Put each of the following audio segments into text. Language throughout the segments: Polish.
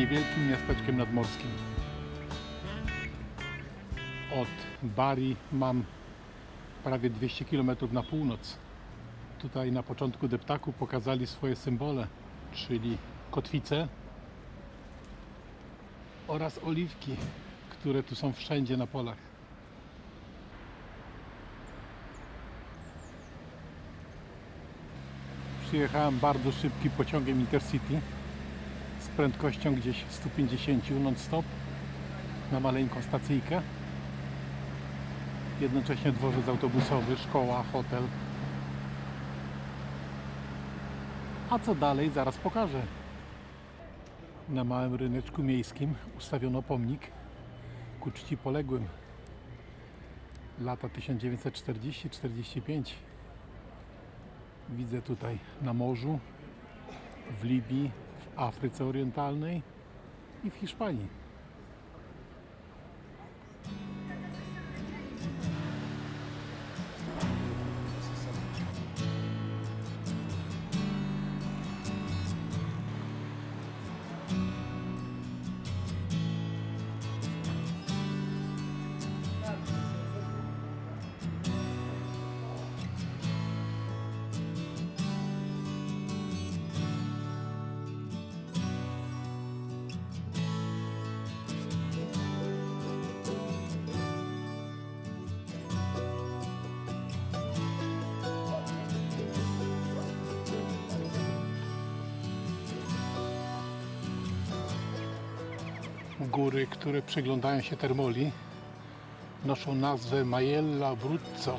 niewielkim miasteczkiem nadmorskim. Od Bari mam prawie 200 km na północ. Tutaj na początku deptaku pokazali swoje symbole, czyli kotwice oraz oliwki, które tu są wszędzie na polach. Przyjechałem bardzo szybkim pociągiem Intercity prędkością gdzieś 150 non-stop na maleńką stacyjkę. Jednocześnie dworzec autobusowy, szkoła, hotel. A co dalej, zaraz pokażę. Na małym ryneczku miejskim ustawiono pomnik ku czci poległym. Lata 1940-45. Widzę tutaj na morzu, w Libii, Afryce Orientalnej i w Hiszpanii. Góry, które przyglądają się Termoli, noszą nazwę Majella Abruzzo.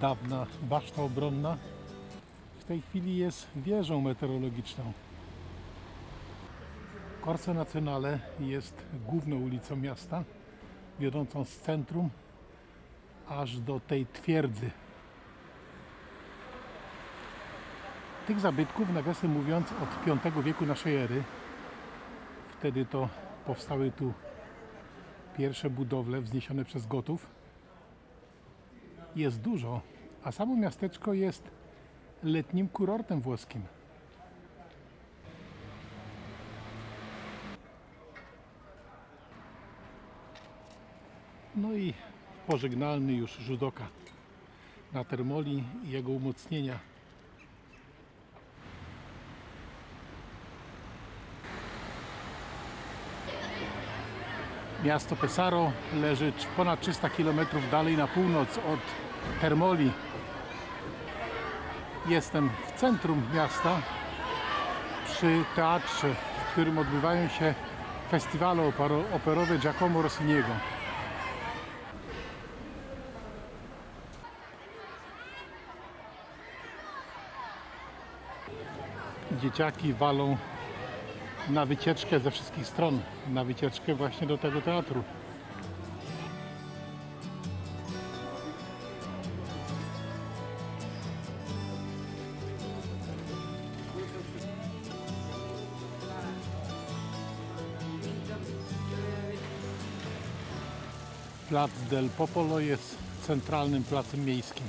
Dawna baszta obronna w tej chwili jest wieżą meteorologiczną. Corso Nazionale jest główną ulicą miasta, wiodącą z centrum aż do tej twierdzy Tych zabytków, nawiasem mówiąc, od V wieku naszej ery, wtedy to powstały tu pierwsze budowle wzniesione przez Gotów, jest dużo, a samo miasteczko jest letnim kurortem włoskim. No i pożegnalny już rzut oka na Termoli i jego umocnienia. Miasto Pesaro leży ponad 300 km dalej na północ od Termoli. Jestem w centrum miasta przy teatrze, w którym odbywają się festiwale opero- operowe Giacomo Rossiniego. Dzieciaki walą na wycieczkę ze wszystkich stron, na wycieczkę właśnie do tego teatru. Plac del Popolo jest centralnym placem miejskim.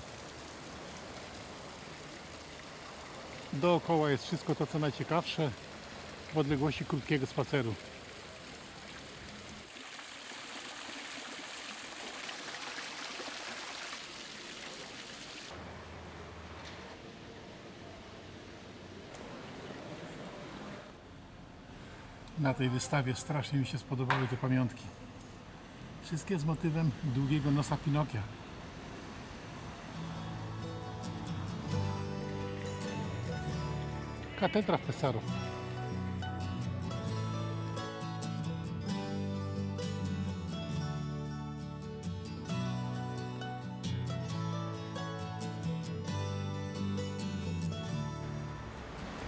Dookoła jest wszystko to, co najciekawsze w odległości krótkiego spaceru. Na tej wystawie strasznie mi się spodobały te pamiątki. Wszystkie z motywem długiego nosa Pinokia. Katedra w.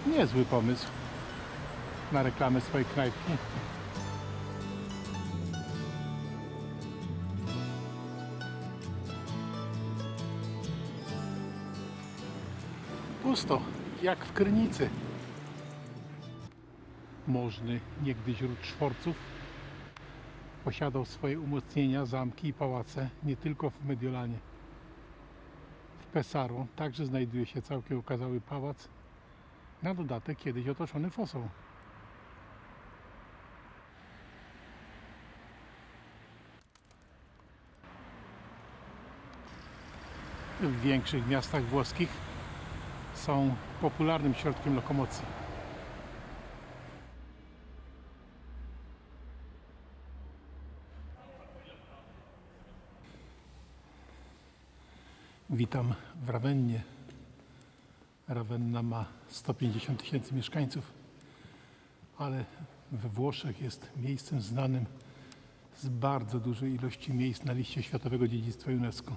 Niezły pomysł na reklamę swojej knajpki. Pusto, jak w Krynicy. Możny niegdyś ród Szworców posiadał swoje umocnienia, zamki i pałace nie tylko w Mediolanie. W Pesaro także znajduje się całkiem okazały pałac, na dodatek kiedyś otoczony fosą. W większych miastach włoskich są popularnym środkiem lokomocji. Witam w Rawennie. Rawenna ma 150 tysięcy mieszkańców, ale we Włoszech jest miejscem znanym z bardzo dużej ilości miejsc na liście Światowego Dziedzictwa UNESCO.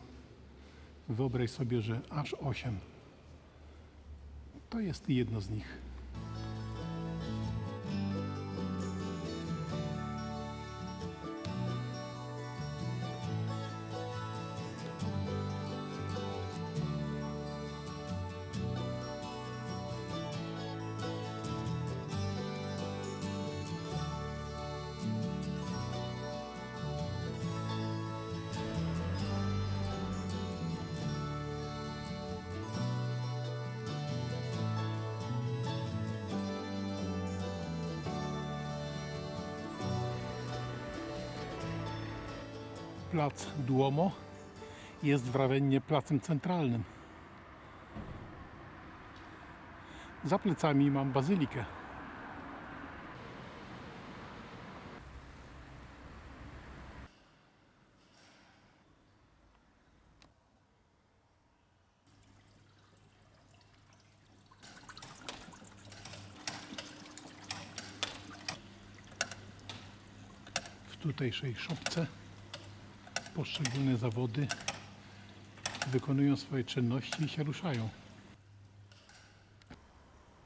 Wyobraź sobie, że aż 8. To jest jedno z nich. Plac Duomo jest w Rawennie placem centralnym. Za plecami mam bazylikę. W tutejszej szopce poszczególne zawody wykonują swoje czynności i się ruszają.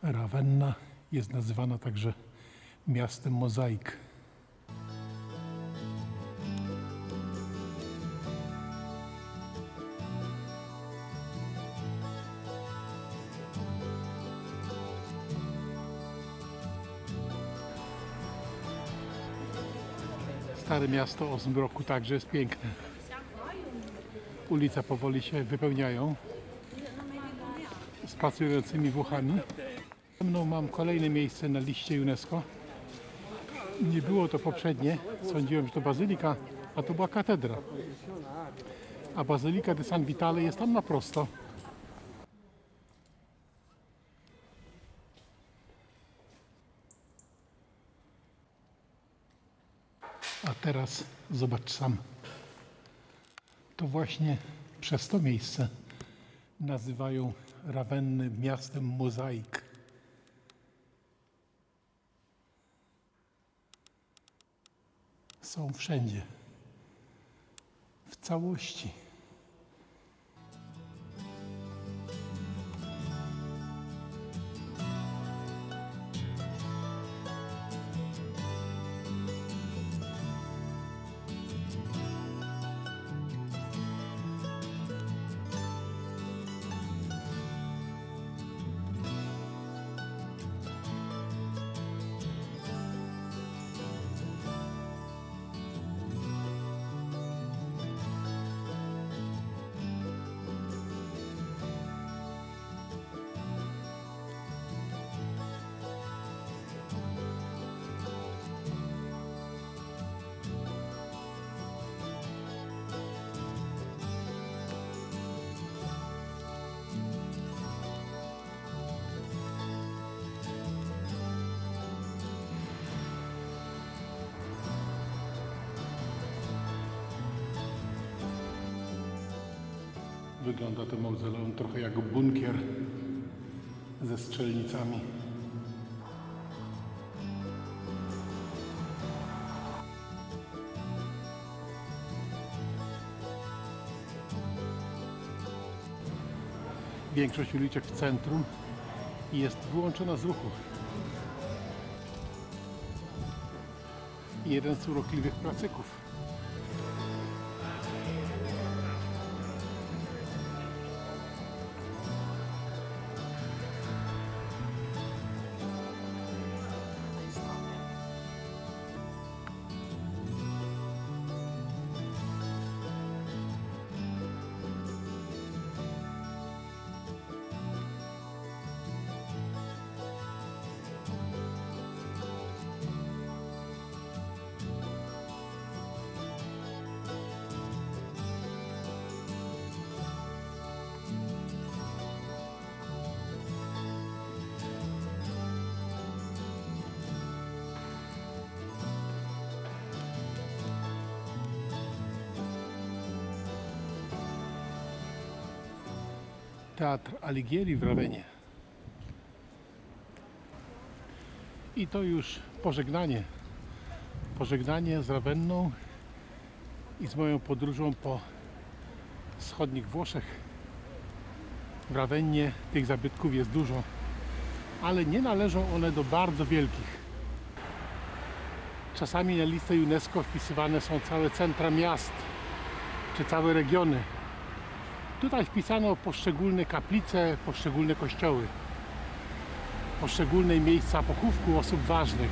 Rawenna jest nazywana także miastem mozaik. Stare miasto o zmroku także jest piękne. Ulice powoli się wypełniają z pracującymi Włochami. Ze mną mam kolejne miejsce na liście UNESCO. Nie było to poprzednie. Sądziłem, że to bazylika, a to była katedra. A bazylika de San Vitale jest tam na prosto. Teraz zobacz sam. To właśnie przez to miejsce nazywają Rawenny miastem mozaik. Są wszędzie. W całości. Wygląda to mauzoleum trochę jak bunkier ze strzelnicami. Większość uliczek w centrum jest wyłączona z ruchu. Jeden z urokliwych placyków. Teatr Alighieri w Rawenie. I to już pożegnanie. Pożegnanie z Rawenną i z moją podróżą po wschodnich Włoszech. W Rawennie tych zabytków jest dużo, ale nie należą one do bardzo wielkich. Czasami na listę UNESCO wpisywane są całe centra miast czy całe regiony. Tutaj wpisano poszczególne kaplice, poszczególne kościoły, poszczególne miejsca pochówku osób ważnych.